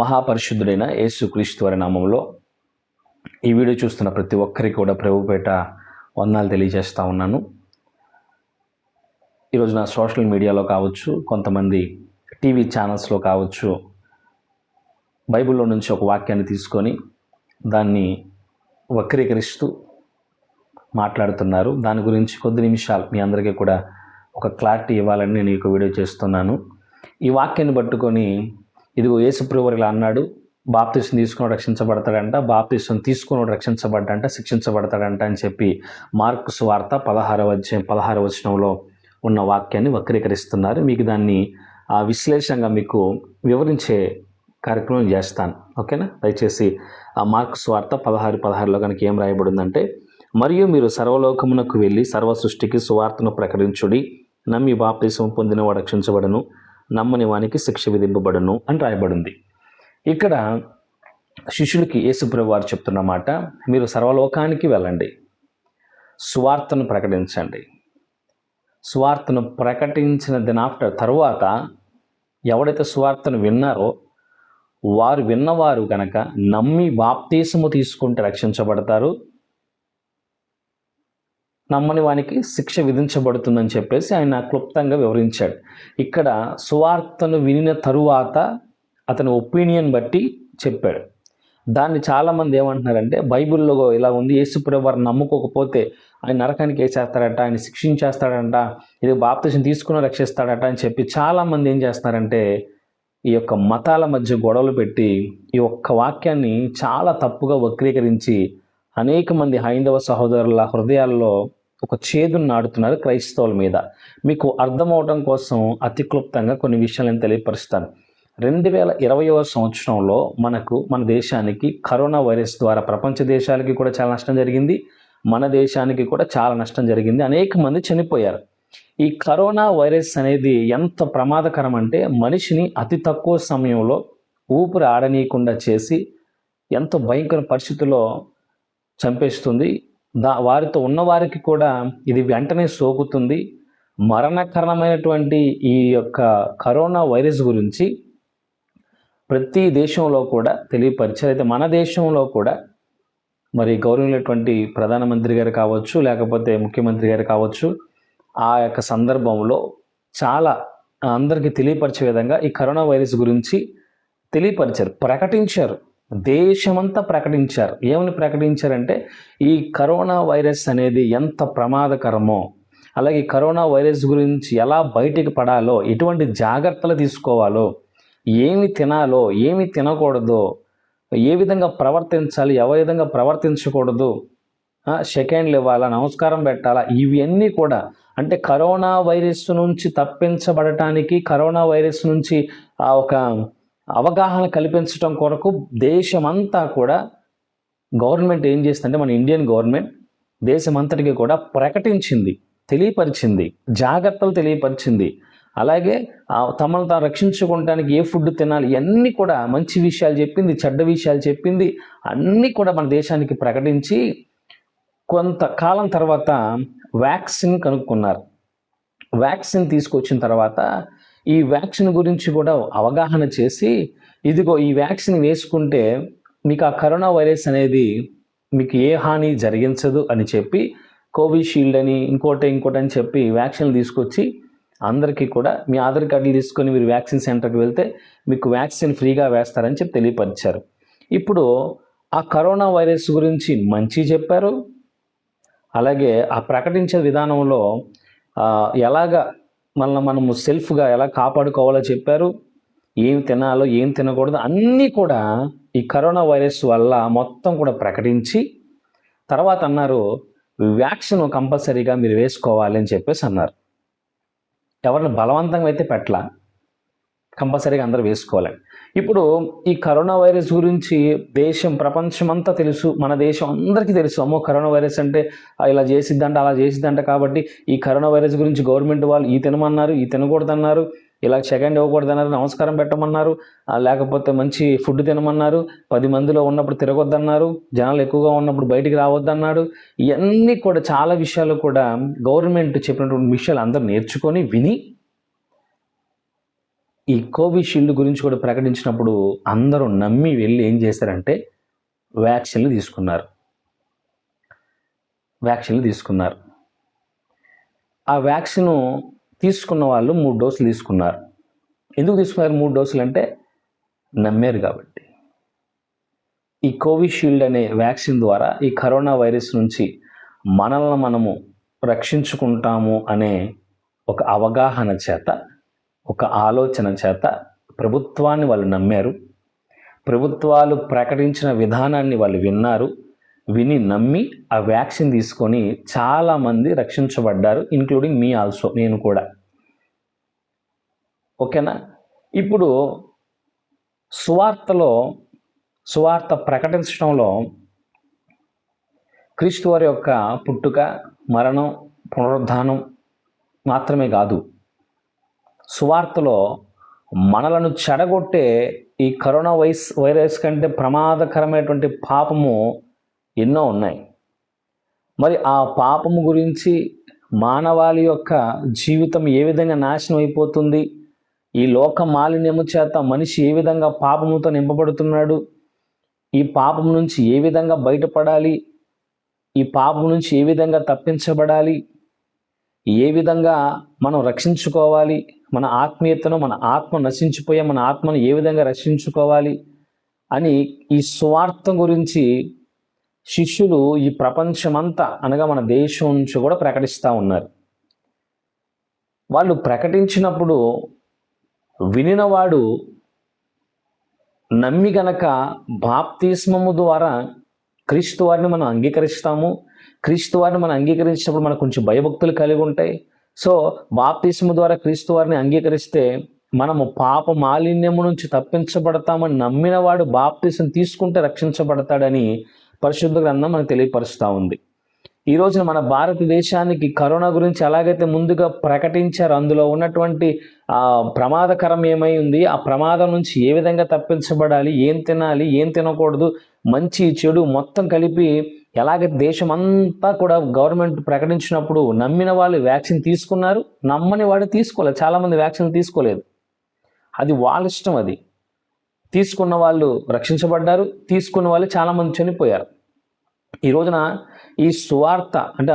మహాపరిశుద్ధుడైన యేసుక్రీస్తు వారి నామంలో ఈ వీడియో చూస్తున్న ప్రతి ఒక్కరికి కూడా ప్రభుపేట వందనాలు తెలియజేస్తూ ఉన్నాను. ఈరోజు నా సోషల్ మీడియాలో కావచ్చు కొంతమంది టీవీ ఛానల్స్లో కావచ్చు బైబిల్లో నుంచి ఒక వాక్యాన్ని తీసుకొని దాన్ని వక్రీకరిస్తూ మాట్లాడుతున్నారు. దాని గురించి కొద్ది నిమిషాలు మీ అందరికీ కూడా ఒక క్లారిటీ ఇవ్వాలని నేను ఈ వీడియో చేస్తున్నాను. ఈ వాక్యాన్ని పట్టుకొని ఇదిగో యేసుప్రభు ఇలా అన్నాడు బాప్తిసం తీసుకున్నాడు రక్షించబడతాడంట బాప్తిసం తీసుకున్నాడు రక్షించబడ్డంట శిక్షించబడతాడంట అని చెప్పి మార్కు వార్త పదహారవ అధ్యాయం పదహారవ వచనంలో ఉన్న వాక్యాన్ని వక్రీకరిస్తున్నారు. మీకు దాన్ని ఆ విశ్లేషంగా మీకు వివరించే కార్యక్రమం చేస్తాను. ఓకేనా? దయచేసి ఆ మార్కు స్వార్త పదహారు పదహారులో కనుక ఏం రాయబడిందంటే మరియు మీరు సర్వలోకమునకు వెళ్ళి సర్వ సృష్టికి సువార్తను ప్రకటించుడి నమ్మి బాప్తిసం పొందినవాడు రక్షించబడను. నమ్మని వానికి శిక్ష విధింపబడను అని రాయబడింది. ఇక్కడ శిష్యుడికి యేసుప్రభు వారు చెప్తున్న మాట మీరు సర్వలోకానికి వెళ్ళండి. స్వార్థను ప్రకటించండి. స్వార్థను ప్రకటించిన దిన ఆఫ్టర్ తర్వాత ఎవడైతే స్వార్థను విన్నారో వారు విన్నవారు కనుక నమ్మి బాప్తీసము తీసుకుంటే రక్షించబడతారు. నమ్మని వానికి శిక్ష విధించబడుతుందని చెప్పేసి ఆయన క్లుప్తంగా వివరించాడు. ఇక్కడ సువార్తను వినిన తరువాత అతని ఒపీనియన్ బట్టి చెప్పాడు. దాన్ని చాలామంది ఏమంటున్నారంటే బైబిల్లో ఇలా ఉంది యేసుప్రభు వారు నమ్ముకోకపోతే ఆయన నరకానికి వేసేస్తాడట ఆయన శిక్షించేస్తాడంట ఇది బాప్తిషన్ తీసుకుని రక్షిస్తాడట అని చెప్పి చాలామంది ఏం చేస్తున్నారంటే ఈ యొక్క మతాల మధ్య గొడవలు పెట్టి ఈ ఒక్క వాక్యాన్ని చాలా తప్పుగా వక్రీకరించి అనేక మంది హైందవ సహోదరుల హృదయాల్లో ఒక చేదును నాడుతున్నారు క్రైస్తవుల మీద. మీకు అర్థమవటం కోసం అతి క్లుప్తంగా కొన్ని విషయాలు నేను తెలియపరుస్తాను. రెండు వేల ఇరవయవ సంవత్సరంలో మనకు మన దేశానికి కరోనా వైరస్ ద్వారా ప్రపంచ దేశాలకి కూడా చాలా నష్టం జరిగింది. మన దేశానికి కూడా చాలా నష్టం జరిగింది. అనేక మంది చనిపోయారు. ఈ కరోనా వైరస్ అనేది ఎంత ప్రమాదకరం అంటే మనిషిని అతి తక్కువ సమయంలో ఊపిరి ఆడనీయకుండా చేసి ఎంతో భయంకర పరిస్థితుల్లో చంపేస్తుంది. దా వారితో ఉన్నవారికి కూడా ఇది వెంటనే సోకుతుంది. మరణకరణమైనటువంటి ఈ యొక్క కరోనా వైరస్ గురించి ప్రతి దేశంలో కూడా తెలియపరిచారు. అయితే మన దేశంలో కూడా మరి గౌరవమైనటువంటి ప్రధానమంత్రి గారు కావచ్చు లేకపోతే ముఖ్యమంత్రి గారు కావచ్చు ఆ యొక్క సందర్భంలో చాలా అందరికీ తెలియపరిచే విధంగా ఈ కరోనా వైరస్ గురించి తెలియపరిచారు ప్రకటించారు. దేశమంతా ప్రకటించారు. ఏమని ప్రకటించారంటే ఈ కరోనా వైరస్ అనేది ఎంత ప్రమాదకరమో అలాగే కరోనా వైరస్ గురించి ఎలా బయటికి పడాలో ఎటువంటి జాగ్రత్తలు తీసుకోవాలో ఏమి తినాలో ఏమి తినకూడదో ఏ విధంగా ప్రవర్తించాలి ఏ విధంగా ప్రవర్తించకూడదు సెకండ్లు ఇవ్వాలా నమస్కారం పెట్టాలా ఇవన్నీ కూడా అంటే కరోనా వైరస్ నుంచి తప్పించబడటానికి కరోనా వైరస్ నుంచి ఆ ఒక అవగాహన కల్పించడం కొరకు దేశమంతా కూడా గవర్నమెంట్ ఏం చేస్తుందంటే మన ఇండియన్ గవర్నమెంట్ దేశమంతటికి కూడా ప్రకటించింది తెలియపరిచింది జాగ్రత్తలు తెలియపరిచింది. అలాగే తమను తాను రక్షించుకోవడానికి ఏ ఫుడ్ తినాలి ఇవన్నీ కూడా మంచి విషయాలు చెప్పింది చెడ్డ విషయాలు చెప్పింది అన్నీ కూడా మన దేశానికి ప్రకటించి కొంతకాలం తర్వాత వ్యాక్సిన్ కనుక్కున్నారు. వ్యాక్సిన్ తీసుకొచ్చిన తర్వాత ఈ వ్యాక్సిన్ గురించి కూడా అవగాహన చేసి ఇదిగో ఈ వ్యాక్సిన్ వేసుకుంటే మీకు ఆ కరోనా వైరస్ అనేది మీకు ఏ హాని జరిగించదు అని చెప్పి కోవిషీల్డ్ అని ఇంకోటి ఇంకోటి అని చెప్పి వ్యాక్సిన్లు తీసుకొచ్చి అందరికీ కూడా మీ ఆధార్ కార్డులు తీసుకొని మీరు వ్యాక్సిన్ సెంటర్కి వెళ్తే మీకు వ్యాక్సిన్ ఫ్రీగా వేస్తారని చెప్పి తెలియపరిచారు. ఇప్పుడు ఆ కరోనా వైరస్ గురించి మంచి చెప్పారు. అలాగే ఆ ప్రకటించే విధానంలో ఎలాగ మనల్ని మనము సెల్ఫ్గా ఎలా కాపాడుకోవాలో చెప్పారు. ఏం తినాలో ఏం తినకూడదు అన్నీ కూడా ఈ కరోనా వైరస్ వల్ల మొత్తం కూడా ప్రకటించి తర్వాత అన్నారు వ్యాక్సిన్ కంపల్సరీగా మీరు వేసుకోవాలి అని చెప్పేసి అన్నారు. ఎవరిని బలవంతంగా అయితే పెట్టలా. కంపల్సరీగా అందరూ వేసుకోవాలని ఇప్పుడు ఈ కరోనా వైరస్ గురించి దేశం ప్రపంచమంతా తెలుసు మన దేశం అందరికీ తెలుసు. అమ్మో కరోనా వైరస్ అంటే ఇలా చేసిద్దంట అలా చేసిద్దంట కాబట్టి ఈ కరోనా వైరస్ గురించి గవర్నమెంట్ వాళ్ళు ఈ తినమన్నారు ఈ తినకూడదన్నారు ఇలా సెకండ్ ఇవ్వకూడదన్నారు నమస్కారం పెట్టమన్నారు లేకపోతే మంచి ఫుడ్ తినమన్నారు పది మందిలో ఉన్నప్పుడు తిరగొద్దన్నారు జనాలు ఎక్కువగా ఉన్నప్పుడు బయటికి రావద్దన్నాడు. ఇవన్నీ కూడా చాలా విషయాలు కూడా గవర్నమెంట్ చెప్పినటువంటి విషయాలు అందరూ నేర్చుకొని విని ఈ కోవిషీల్డ్ గురించి కూడా ప్రకటించినప్పుడు అందరూ నమ్మి వెళ్ళి ఏం చేశారంటే వ్యాక్సిన్లు తీసుకున్నారు. వ్యాక్సిన్లు తీసుకున్నారు. ఆ వ్యాక్సిన్ తీసుకున్న వాళ్ళు మూడు డోసులు తీసుకున్నారు. ఎందుకు తీసుకున్నారు మూడు డోసులు అంటే నమ్మారు కాబట్టి. ఈ కోవిషీల్డ్ అనే వ్యాక్సిన్ ద్వారా ఈ కరోనా వైరస్ నుంచి మనల్ని మనము రక్షించుకుంటాము అనే ఒక అవగాహన చేత ఒక ఆలోచన చేత ప్రభుత్వాన్ని వాళ్ళు నమ్మారు. ప్రభుత్వాలు ప్రకటించిన విధానాన్ని వాళ్ళు విన్నారు. విని నమ్మి ఆ వ్యాక్సిన్ తీసుకొని చాలామంది రక్షించబడ్డారు ఇంక్లూడింగ్ మీ ఆల్సో నేను కూడా. ఓకేనా? ఇప్పుడు సువార్తలో సువార్త ప్రకటించడంలో క్రీస్తు వారి యొక్క పుట్టుక మరణం పునరుద్ధానం మాత్రమే కాదు. సువార్తలో మనలను చెడగొట్టే ఈ కరోనా వైస్ వైరస్ కంటే ప్రమాదకరమైనటువంటి పాపము ఎన్నో ఉన్నాయి. మరి ఆ పాపము గురించి మానవాళి యొక్క జీవితం ఏ విధంగా నాశనం అయిపోతుంది? ఈ లోక మాలిన్యము చేత మనిషి ఏ విధంగా పాపముతో నింపబడుతున్నాడు? ఈ పాపం నుంచి ఏ విధంగా బయటపడాలి? ఈ పాపం నుంచి ఏ విధంగా తప్పించబడాలి? ఏ విధంగా మనం రక్షించుకోవాలి? మన ఆత్మీయతను మన ఆత్మ నశించిపోయే మన ఆత్మను ఏ విధంగా రక్షించుకోవాలి? అని ఈ స్వార్థం గురించి శిష్యులు ఈ ప్రపంచమంతా అనగా మన దేశం నుంచి కూడా ప్రకటిస్తూ ఉన్నారు. వాళ్ళు ప్రకటించినప్పుడు వినినవాడు నమ్మి గనక బాప్తిస్మము ద్వారా క్రీస్తు వారిని మనం అంగీకరిస్తాము క్రీస్తు వారిని మనం అంగీకరించినప్పుడు మనకు కొంచెం భయభక్తులు కలిగి ఉంటాయి. సో బాప్తిస్ము ద్వారా క్రీస్తు వారిని అంగీకరిస్తే మనము పాప మాలిన్యము నుంచి తప్పించబడతామని నమ్మిన వాడు బాప్తిసం తీసుకుంటే రక్షించబడతాడని పరిశుద్ధ గ్రంథం మనకు తెలియపరుస్తూ ఉంది. ఈ రోజున మన భారతదేశానికి కరోనా గురించి ఎలాగైతే ముందుగా ప్రకటించారు అందులో ఉన్నటువంటి ఆ ప్రమాదకరం ఏమై ఉంది? ఆ ప్రమాదం నుంచి ఏ విధంగా తప్పించబడాలి? ఏం తినాలి? ఏం తినకూడదు? మంచి చెడు మొత్తం కలిపి ఎలాగ దేశం అంతా కూడా గవర్నమెంట్ ప్రకటించినప్పుడు నమ్మిన వాళ్ళు వ్యాక్సిన్ తీసుకున్నారు నమ్మని వాడు తీసుకోలేదు చాలామంది వ్యాక్సిన్ తీసుకోలేదు. అది వాళ్ళ ఇష్టం అది. తీసుకున్న వాళ్ళు రక్షించబడ్డారు తీసుకున్న వాళ్ళు చాలామంది చనిపోయారు. ఈ రోజున ఈ సువార్త అంటే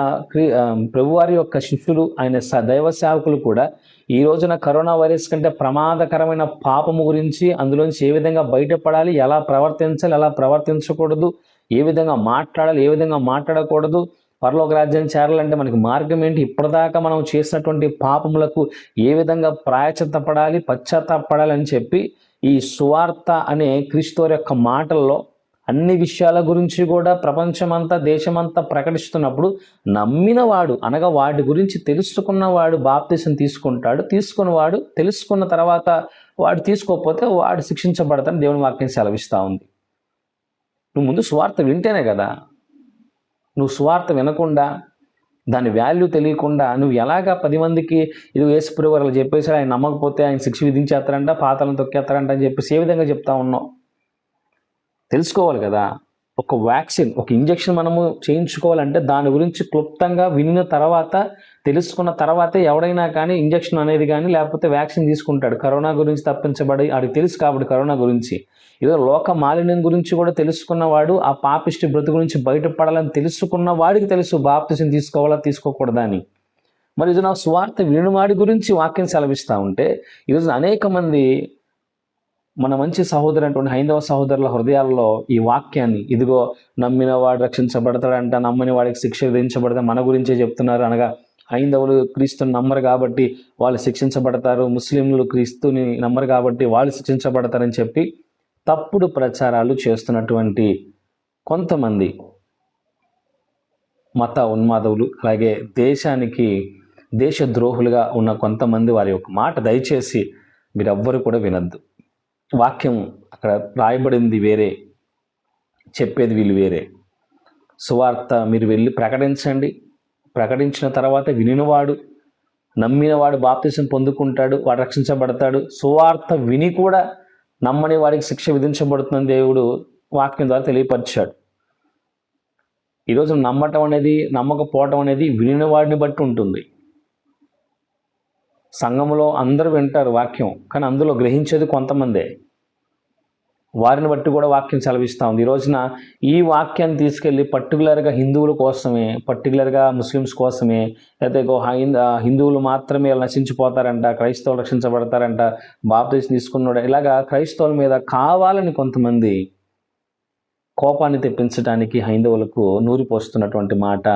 ప్రభువారి యొక్క శిష్యులు ఆయన స- దైవ సేవకులు కూడా ఈ రోజున కరోనా వైరస్ కంటే ప్రమాదకరమైన పాపము గురించి అందులోంచి ఏ విధంగా బయటపడాలి ఎలా ప్రవర్తించాలి ఎలా ప్రవర్తించకూడదు ఏ విధంగా మాట్లాడాలి ఏ విధంగా మాట్లాడకూడదు పరలోక రాజ్యాన్ని చేరాలంటే మనకి మార్గం ఏంటి? ఇప్పటిదాకా మనం చేసినటువంటి పాపములకు ఏ విధంగా ప్రాయచిత్తపడాలి పశ్చాత్తాపడాలి అని చెప్పి ఈ సువార్త అనే క్రీస్తు యొక్క మాటల్లో అన్ని విషయాల గురించి కూడా ప్రపంచమంతా దేశమంతా ప్రకటిస్తున్నప్పుడు నమ్మినవాడు అనగా వాటి గురించి తెలుసుకున్నవాడు బాప్తీసం తీసుకుంటాడు తీసుకున్నవాడు తెలుసుకున్న తర్వాత వాడు తీసుకోకపోతే వాడు శిక్షించబడతాడని దేవుని వాక్యం సెలవిస్తూ ఉంది. నువ్వు ముందు స్వార్థ వింటేనే కదా. నువ్వు స్వార్థ వినకుండా దాని వాల్యూ తెలియకుండా నువ్వు ఎలాగా పది మందికి ఇది వేసుపురి వాళ్ళు చెప్పేసి ఆయన నమ్మకపోతే ఆయన శిక్ష విధించేస్తారంట పాతాలను తొక్కేస్తారంట అని చెప్పేసి ఏ విధంగా చెప్తా ఉన్నావు? తెలుసుకోవాలి కదా. ఒక వ్యాక్సిన్ ఒక ఇంజెక్షన్ మనము చేయించుకోవాలంటే దాని గురించి క్లుప్తంగా వినిన తర్వాత తెలుసుకున్న తర్వాతే ఎవడైనా కానీ ఇంజెక్షన్ అనేది కానీ లేకపోతే వ్యాక్సిన్ తీసుకుంటాడు. కరోనా గురించి తప్పించబడి ఆడికి తెలుసు కాబట్టి కరోనా గురించి. ఏదో లోక మాలిన్యం గురించి కూడా తెలుసుకున్నవాడు ఆ పాపిష్టి బ్రతు గురించి బయటపడాలని తెలుసుకున్న వాడికి తెలుసు బాప్తిసం తీసుకోవాలా తీసుకోకూడదా అని. మరి ఇది నా స్వార్థ వినువాడి గురించి వాక్యం సెలవిస్తూ ఉంటే ఈరోజు అనేక మంది మన మంచి సహోదరు హైందవ సహోదరుల హృదయాల్లో ఈ వాక్యాన్ని ఇదిగో నమ్మిన వాడు రక్షించబడతాడంట నమ్మని వాడికి శిక్ష విధించబడతా మన గురించే చెప్తున్నారు అనగా హైందవులు క్రీస్తుని నమ్మరు కాబట్టి వాళ్ళు శిక్షించబడతారు ముస్లింలు క్రీస్తుని నమ్మరు కాబట్టి వాళ్ళు శిక్షించబడతారని చెప్పి తప్పుడు ప్రచారాలు చేస్తున్నటువంటి కొంతమంది మత ఉన్మాదవులు అలాగే దేశానికి దేశద్రోహులుగా ఉన్న కొంతమంది వారి యొక్క మాట దయచేసి మీరెవ్వరు కూడా వినద్దు. వాక్యం అక్కడ రాయబడింది వేరే చెప్పేది వీళ్ళు వేరే. సువార్త మీరు వెళ్ళి ప్రకటించండి. ప్రకటించిన తర్వాత వినినవాడు నమ్మినవాడు బాప్తిసం పొందుకుంటాడు వాడు రక్షించబడతాడు. సువార్త విని కూడా నమ్మని వాడికి శిక్ష విధించబడుతుందని దేవుడు వాక్యం ద్వారా తెలియపరిచాడు. ఈరోజు నమ్మటం అనేది నమ్మకపోవటం అనేది వినిన వాడిని బట్టి ఉంటుంది. సంఘంలో అందరూ వింటారు వాక్యం కానీ అందులో గ్రహించేది కొంతమందే. వారిని బట్టి కూడా వాక్యం సెలవిస్తూ ఉంది. ఈ రోజున ఈ వాక్యాన్ని తీసుకెళ్ళి పర్టికులర్గా హిందువుల కోసమే పర్టికులర్గా ముస్లిమ్స్ కోసమే లేకపోతే ఇగో హైంద హిందువులు మాత్రమే ఇలా నశించిపోతారంట క్రైస్తవులు రక్షించబడతారంట బాప్తీసం తీసుకున్నాడు ఇలాగా క్రైస్తవుల మీద కావాలని కొంతమంది కోపాన్ని తెప్పించడానికి హైందవులకు నూరిపోస్తున్నటువంటి మాట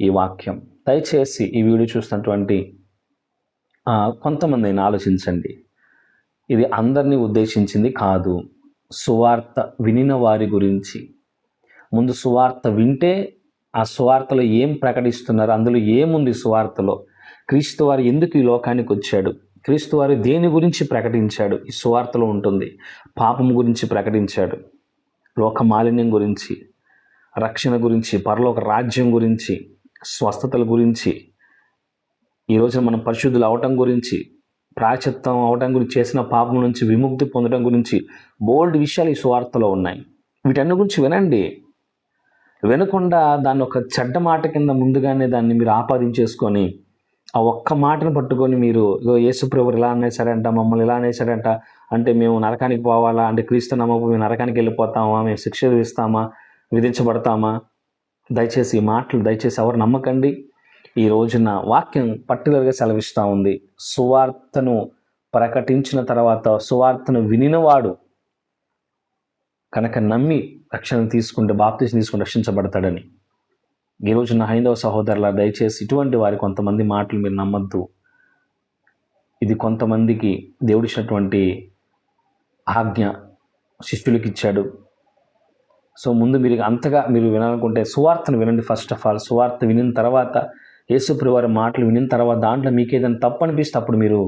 ఈ వాక్యం. దయచేసి ఈ వీడియో చూసినటువంటి కొంతమంది అయినా ఆలోచించండి. ఇది అందరినీ ఉద్దేశించింది కాదు. సువార్త వినిన వారి గురించి. ముందు సువార్త వింటే ఆ సువార్తలో ఏం ప్రకటిస్తున్నారు అందులో ఏముంది సువార్తలో? క్రీస్తు వారు ఎందుకు ఈ లోకానికి వచ్చాడు? క్రీస్తు వారు దేని గురించి ప్రకటించాడు? ఈ సువార్తలో ఉంటుంది. పాపం గురించి ప్రకటించాడు. లోక మాలిన్యం గురించి రక్షణ గురించి పరలోక రాజ్యం గురించి స్వస్థతల గురించి ఈరోజు మనం పరిశుద్ధులు అవటం గురించి ప్రాచత్వం అవటం గురించి చేసిన పాపం నుంచి విముక్తి పొందడం గురించి బోల్డ్ విషయాలు ఈ సువార్తలో ఉన్నాయి. వీటన్ని గురించి వినండి. వినకుండా దాన్ని ఒక చెడ్డ మాట కింద ముందుగానే దాన్ని మీరు ఆపాదించేసుకొని ఆ ఒక్క మాటను పట్టుకొని మీరు ఇగో ఎలా ఇలా అనేసారంట మమ్మల్ని ఇలా అనేసారంట అంటే మేము నరకానికి పోవాలా అంటే క్రీస్తు నమ్మకం మేము నరకానికి వెళ్ళిపోతామా మేము శిక్ష విధిస్తామా విధించబడతామా? దయచేసి ఈ మాటలు దయచేసి ఎవరు నమ్మకండి. ఈ రోజున వాక్యం పర్టికులర్గా సెలవిస్తూ ఉంది. సువార్తను ప్రకటించిన తర్వాత సువార్తను వినినవాడు కనుక నమ్మి రక్షణ తీసుకుంటే బాప్తీసం తీసుకుని రక్షించబడతాడని. ఈ రోజున హైందవ సహోదరుల దయచేసి ఇటువంటి వారి కొంతమంది మాటలు మీరు నమ్మద్దు. ఇది కొంతమందికి దేవుడిచ్చినటువంటి ఆజ్ఞ శిష్యులకి ఇచ్చాడు. సో ముందు మీరు అంతగా మీరు వినాలనుకుంటే సువార్తను వినండి ఫస్ట్ ఆఫ్ ఆల్. సువార్త వినిన తర్వాత యేసుప్రి వారి మాటలు వినిన తర్వాత దాంట్లో మీకు ఏదైనా తప్పు అనిపిస్తే అప్పుడు మీరు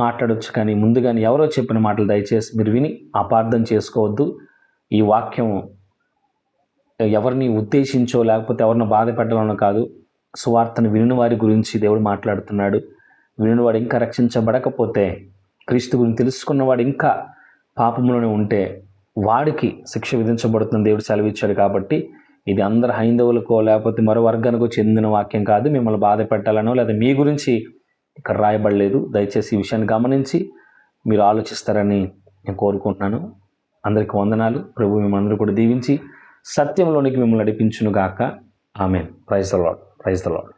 మాట్లాడొచ్చు. కానీ ముందుగానే ఎవరో చెప్పిన మాటలు దయచేసి మీరు విని అపార్థం చేసుకోవద్దు. ఈ వాక్యం ఎవరిని ఉద్దేశించో లేకపోతే ఎవరిని బాధ పెట్టాలనో కాదు సువార్తను వినిన వారి గురించి దేవుడు మాట్లాడుతున్నాడు. వినినవాడు ఇంకా రక్షించబడకపోతే క్రీస్తు గురించి తెలుసుకున్నవాడు ఇంకా పాపంలోనే ఉంటే వాడికి శిక్ష విధించబడుతుంది దేవుడు సెలవిచ్చాడు కాబట్టి ఇది అందరు హైందవులకో లేకపోతే మరో వర్గానికో చెందిన వాక్యం కాదు. మిమ్మల్ని బాధ పెట్టాలనో లేదా మీ గురించి ఇక్కడ రాయబడలేదు. దయచేసి ఈ విషయాన్ని గమనించి మీరు ఆలోచిస్తారని నేను కోరుకుంటున్నాను. అందరికి వందనాలు. ప్రభు మిమ్మల్ని అందరూ కూడా దీవించి సత్యంలోనికి మిమ్మల్ని నడిపించునుగాక. ఆమె praise the lord praise the lord